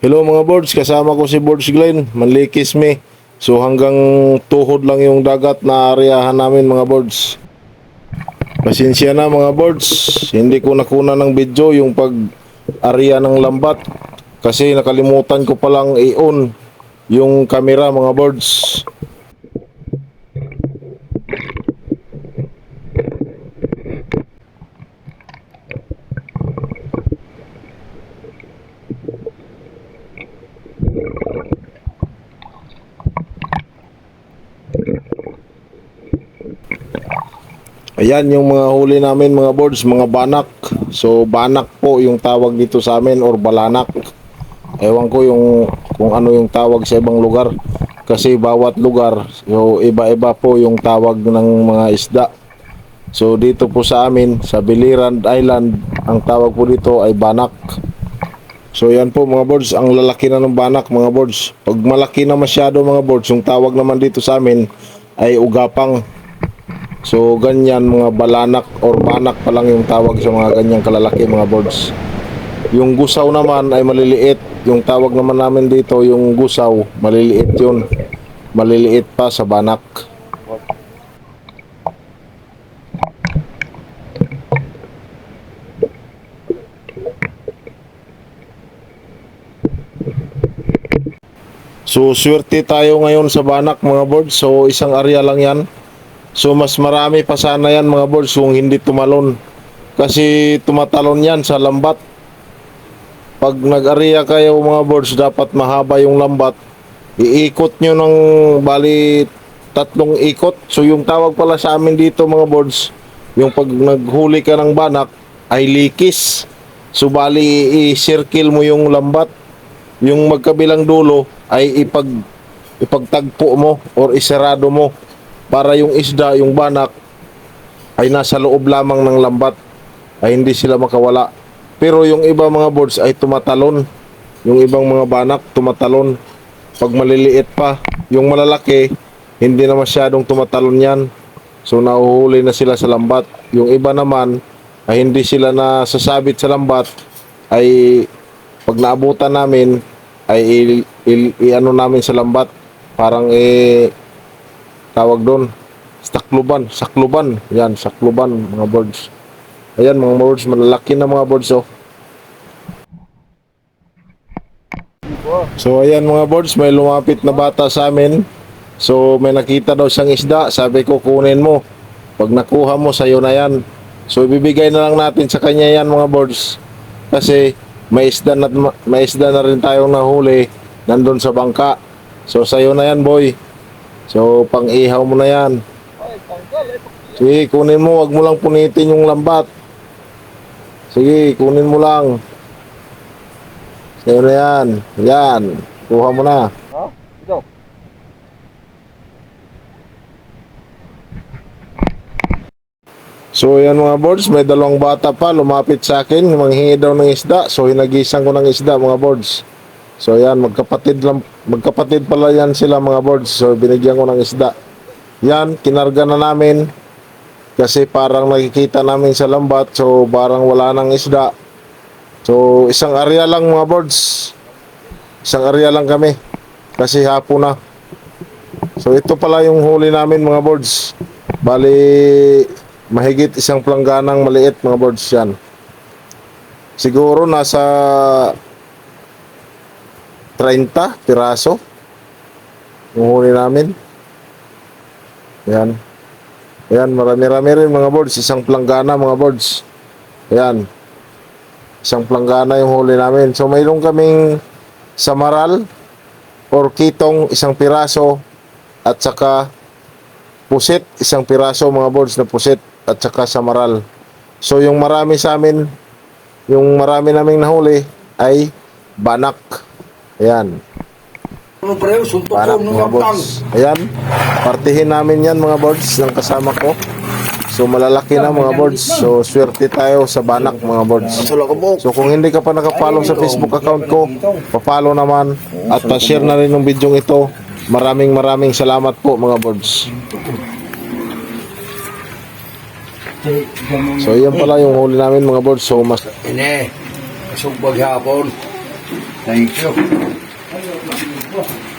Hello mga boards, kasama ko si Boards Glenn, Manlikis me. So hanggang tuhod lang yung dagat na areahan namin mga boards. Pasensya na mga boards, hindi ko nakuna ng video yung pag area ng lambat kasi nakalimutan ko palang i-on yung camera mga boards. Ayan yung mga huli namin mga boards, mga banak. So banak po yung tawag dito sa amin or balanak. Ewan ko yung kung ano yung tawag sa ibang lugar. Kasi bawat lugar, so iba-iba po yung tawag ng mga isda. So dito po sa amin, sa Biliran Island, ang tawag po dito ay banak. So yan po mga boards, ang lalaki na ng banak mga boards. Pag malaki na masyado mga boards, yung tawag naman dito sa amin ay ugapang. So ganyan mga balanak or banak pa lang yung tawag sa mga ganyang kalalaki mga birds. Yung gusaw naman ay maliliit. Yung tawag naman namin dito yung gusaw, maliliit yun. Maliliit pa sa banak. So swerte tayo ngayon sa banak mga birds. So isang area lang yan. So mas marami pa sana yan mga boards kung hindi tumalon. Kasi tumatalon yan sa lambat. Pag nag-area kayo mga boards, dapat mahaba yung lambat. Iikot nyo ng bali tatlong ikot. So yung tawag pala sa amin dito mga boards, yung pag naghuli ka ng banak ay likis. So bali i-circle mo yung lambat. Yung magkabilang dulo ay ipag ipagtagpo mo or isarado mo para yung isda, yung banak ay nasa loob lamang ng lambat ay hindi sila makawala. Pero yung iba mga birds ay tumatalon. Yung ibang mga banak tumatalon. Pag maliliit pa, yung malalaki hindi na masyadong tumatalon yan. So nahuhuli na sila sa lambat. Yung iba naman ay hindi sila nasasabit sa lambat ay pag naabutan namin ay i- i- i-ano namin sa lambat parang eh tawag doon sakluban sakluban. Yan sakluban mga birds. Ayan mga birds malalaki na mga birds oh. So ayan mga birds may lumapit na bata sa amin. So may nakita daw siyang isda. Sabi ko kunin mo. Pag nakuha mo sa'yo na yan. So ibibigay na lang natin sa kanya yan mga birds. Kasi may isda na, may isda na rin tayong nahuli nandun sa bangka. So sa'yo na yan boy So, pang-ihaw mo na yan. Sige, kunin mo. Huwag mo lang punitin yung lambat. Sige, kunin mo lang. Sa'yo na yan. Yan. Kuha mo na. Ha? Ito. So, yan mga boards. May dalawang bata pa. Lumapit sa akin. Manghingi daw ng isda. So, hinagisan ko ng isda mga boards. So, yan. Magkapatid lang. Magkapatid pala yan sila mga boards. So, binigyan ko ng isda. Yan. Kinarga na namin. Kasi parang nakikita namin sa lambat. So, parang wala nang isda. So, isang area lang mga boards. Isang area lang kami. Kasi hapon na. So, ito pala yung huli namin mga boards. Bali, mahigit isang plangganang maliit mga boards yan. Siguro nasa 30 piraso yung huli namin. Yan. Yan, marami-rami rin mga boards. Isang planggana mga boards. Yan. Isang planggana yung huli namin. So mayroon kaming samaral or kitong isang piraso at saka pusit, isang piraso mga boards na pusit at saka samaral. So yung marami sa amin, yung marami naming nahuli ay banak. Ayan, Ano ng mga boards. Ayan, partihin namin yan mga boards ng kasama ko. So malalaki na mga boards. So swerte tayo sa banak mga boards. So kung hindi ka pa nakapollow sa Facebook account ko, pa-follow naman at pa-share na rin yung video ito. Maraming maraming salamat po mga boards. So yan pala yung huli namin mga boards. So mas Ine, sugbag hapon. Thank you.